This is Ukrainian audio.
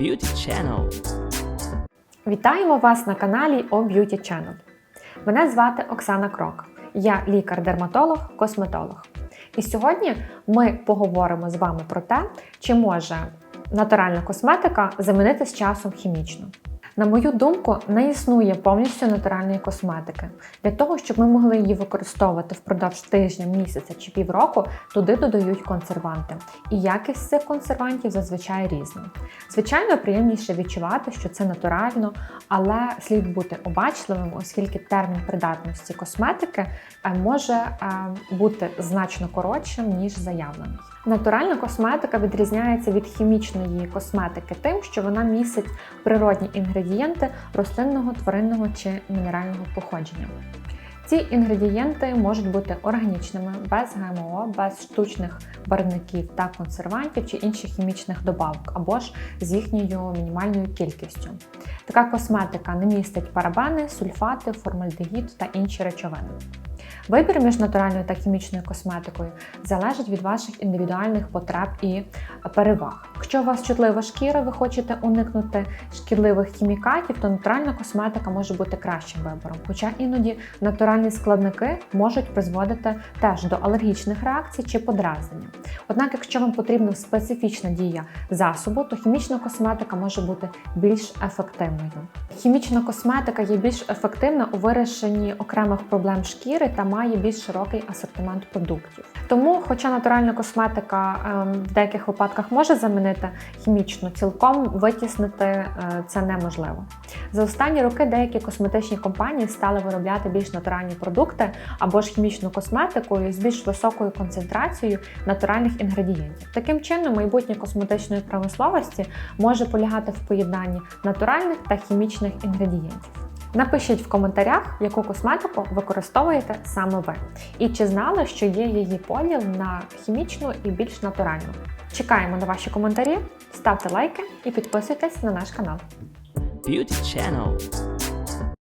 Beauty Channel. Вітаємо вас на каналі O Beauty Channel. Мене звати Оксана Крок. Я лікар-дерматолог, косметолог. І сьогодні ми поговоримо з вами про те, чи може натуральна косметика замінити з часом хімічну. На мою думку, не існує повністю натуральної косметики. Для того, щоб ми могли її використовувати впродовж тижня, місяця чи півроку, туди додають консерванти. І якість цих консервантів зазвичай різна. Звичайно, приємніше відчувати, що це натурально, але слід бути обачливим, оскільки термін придатності косметики е, може е, бути значно коротшим, ніж заявлений. Натуральна косметика відрізняється від хімічної косметики тим, що вона містить природні інгредієнти рослинного, тваринного чи мінерального походження. Ці інгредієнти можуть бути органічними, без ГМО, без штучних барвників та консервантів чи інших хімічних добавок, або ж з їхньою мінімальною кількістю. Така косметика не містить парабени, сульфати, формальдегід та інші речовини. Вибір між натуральною та хімічною косметикою залежить від ваших індивідуальних потреб і переваг. Якщо у вас чутлива шкіра, ви хочете уникнути шкідливих хімікатів, то натуральна косметика може бути кращим вибором. Хоча іноді натуральні складники можуть призводити теж до алергічних реакцій чи подразнення. Однак, якщо вам потрібна специфічна дія засобу, то хімічна косметика може бути більш ефективною. Хімічна косметика є більш ефективна у вирішенні окремих проблем шкіри та має більш широкий асортимент продуктів. Тому, хоча натуральна косметика ем, в деяких випадках може замінити хімічну, цілком витіснити е, це неможливо. За останні роки деякі косметичні компанії стали виробляти більш натуральні продукти або ж хімічну косметику з більш високою концентрацією натуральних інгредієнтів. Таким чином, майбутнє косметичної промисловості може полягати в поєднанні натуральних та хімічних інгредієнтів. Напишіть в коментарях, яку косметику використовуєте саме ви, і чи знали, що є її поділ на хімічну і більш натуральну. Чекаємо на ваші коментарі, ставте лайки і підписуйтесь на наш канал. Beauty Channel.